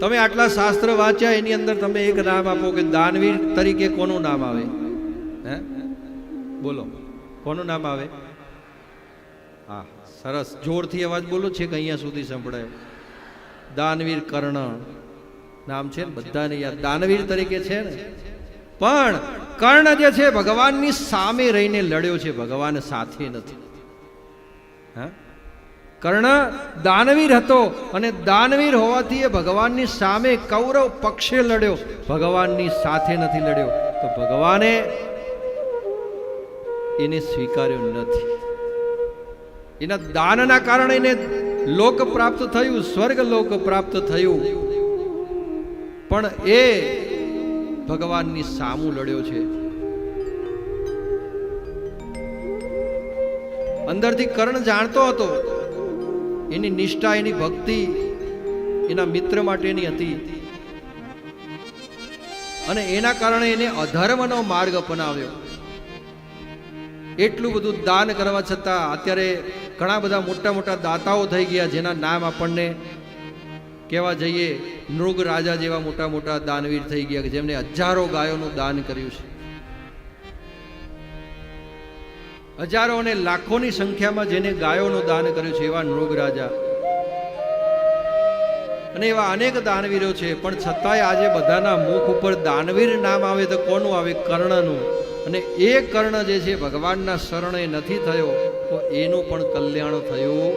તમે આટલા શાસ્ત્ર વાંચ્યા, એની અંદર તમે એક નામ આપો કે દાનવીર તરીકે કોનું નામ આવે? હે? બોલો. કોનું નામ આવે? હા, સરસ. જોરથી અવાજ બોલો છે કે અહીંયા સુધી સંભળાય. દાનવીર કર્ણ. નામ છે ને બધાને યાદ. દાનવીર તરીકે છે ને? પણ કર્ણ જે છે, ભગવાનની સામે રહીને લડ્યો છે. ભગવાન સાથે નથી. હા? કર્ણ દાનવીર હતો અને દાનવીર હોવાથી એ ભગવાનની સામે કૌરવ પક્ષે લડ્યો. ભગવાનની સાથે નથી લડ્યો. તો ભગવાને એને સ્વીકાર્યો નથી. એના દાનના કારણે એને લોક પ્રાપ્ત થયું સ્વર્ગ લોક પ્રાપ્ત થયું. પણ એ ભગવાનની સામું લડ્યો છે. અંદરથી કર્ણ જાણતો હતો. એની નિષ્ઠા, એની ભક્તિ એના મિત્ર માટેની હતી. અને એના કારણે એને અધર્મનો માર્ગ અપનાવ્યો. એટલું બધું દાન કરવા છતાં અત્યારે ઘણા બધા મોટા મોટા દાતાઓ થઈ ગયા જેના નામ આપણને કહેવા જઈએ નૃગ રાજા જેવા મોટા મોટા દાનવીર થઈ ગયા કે જેમને હજારો ગાયોનું દાન કર્યું છે. હજારો અને લાખોની સંખ્યામાં જેને ગાયોનું દાન કર્યું છે એવા નૃગ રાજા. અને એવા અનેક દાનવીરો છે, પણ છતાંય આજે બધાના મુખ ઉપર દાનવીર નામ આવે તો કોનું આવે? કર્ણનું. અને એ કર્ણ જે છે, ભગવાનના શરણે નથી થયો, તો એનું પણ કલ્યાણ થયું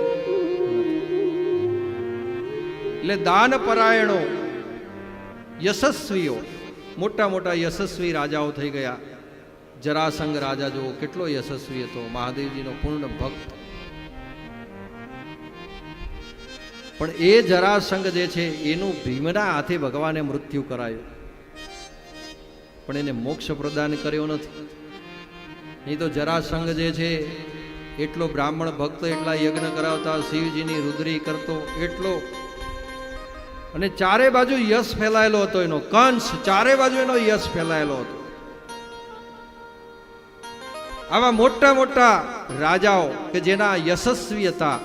એટલે દાન પરાયણો યશસ્વીઓ, મોટા મોટા યશસ્વી રાજાઓ થઈ ગયા. જરાસંઘ રાજા જો કેટલો યશસ્વી હતો, મહાદેવજીનો પૂર્ણ ભક્ત. પણ એ જરાસંઘ જે છે, એનું ભીમના હાથે ભગવાને મૃત્યુ કરાયું. પણ એને મોક્ષ પ્રદાન કર્યો નથી. નહીં તો જરાસંઘ જે છે, એટલો બ્રાહ્મણ ભક્ત, એટલા યજ્ઞ કરાવતા, શિવજીની રુદ્રી કરતો, એટલો. અને ચારે બાજુ યશ ફેલાયેલો હતો એનો, કંસ ચારે બાજુ એનો યશ ફેલાયેલો હતો. આવા મોટા મોટા રાજાઓ કે જેના યશસ્વી હતા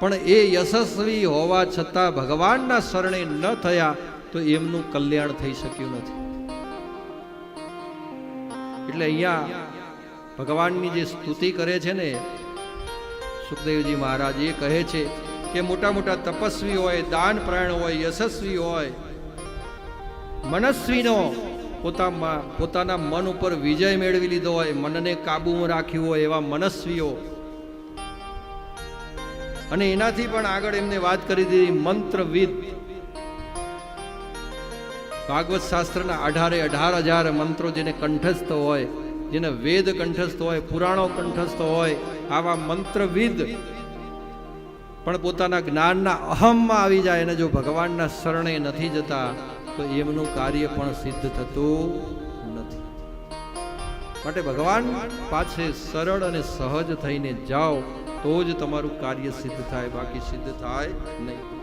પણ એ યશસ્વી હોવા છતાં ભગવાનના શરણે ન થયા તો એમનું કલ્યાણ થઈ શક્યું નથી. એટલે અહીંયા ભગવાનની જે સ્તુતિ કરે છે ને, સુખદેવજી મહારાજ એ કહે છે કે મોટા મોટા તપસ્વી હોય, દાન પ્રાણ હોય, યશસ્વી હોય, મનસ્વીનો પોતામાં પોતાના મન ઉપર વિજય મેળવી લીધો હોય, મનને કાબૂમાં રાખ્યું હોય એવા મનસ્વીઓ. અને એનાથી પણ આગળ એમને વાત કરી દીધી મંત્રવિદ. ભાગવત શાસ્ત્રના અઢારે અઢાર હજાર મંત્રો જેને કંઠસ્થ હોય, જેને વેદ કંઠસ્થ હોય, પુરાણો કંઠસ્થ હોય, આવા મંત્રવિદ. પણ પોતાના જ્ઞાનના અહમમાં આવી જાય અને જો ભગવાનના શરણે નથી જતા તો એમનું કાર્ય પણ સિદ્ધ થતું નથી. માટે ભગવાન પાછે સરળ અને સહજ થઈને જાઓ, તો જ તમારું કાર્ય સિદ્ધ થાય, બાકી સિદ્ધ થાય નહીં.